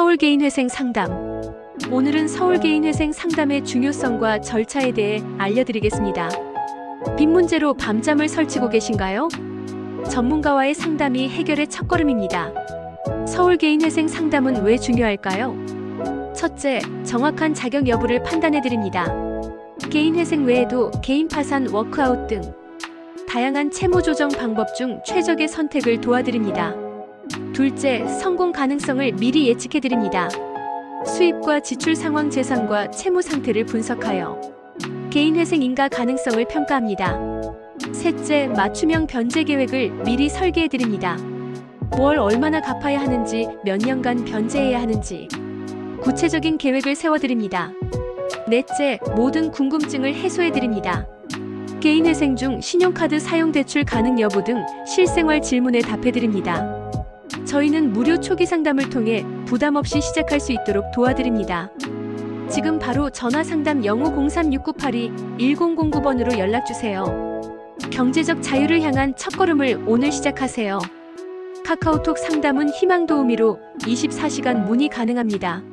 서울 개인회생 상담. 오늘은 서울 개인회생 상담의 중요성과 절차에 대해 알려드리겠습니다. 빚 문제로 밤잠을 설치고 계신가요? 전문가와의 상담이 해결의 첫걸음입니다. 서울 개인회생 상담은 왜 중요할까요? 첫째, 정확한 자격 여부를 판단해 드립니다. 개인회생 외에도 개인 파산, 워크아웃 등 다양한 채무 조정 방법 중 최적의 선택을 도와드립니다. 둘째, 성공 가능성을 미리 예측해 드립니다. 수입과 지출 상황 재산과 채무 상태를 분석하여 개인 회생 인가 가능성을 평가합니다. 셋째, 맞춤형 변제 계획을 미리 설계해 드립니다. 뭘 얼마나 갚아야 하는지, 몇 년간 변제해야 하는지 구체적인 계획을 세워 드립니다. 넷째, 모든 궁금증을 해소해 드립니다. 개인 회생 중 신용카드 사용 대출 가능 여부 등 실생활 질문에 답해 드립니다. 저희는 무료 초기 상담을 통해 부담 없이 시작할 수 있도록 도와드립니다. 지금 바로 전화 상담 0503-6982-1009번으로 연락 주세요. 경제적 자유를 향한 첫걸음을 오늘 시작하세요. 카카오톡 상담은 희망 도우미로 24시간 문의 가능합니다.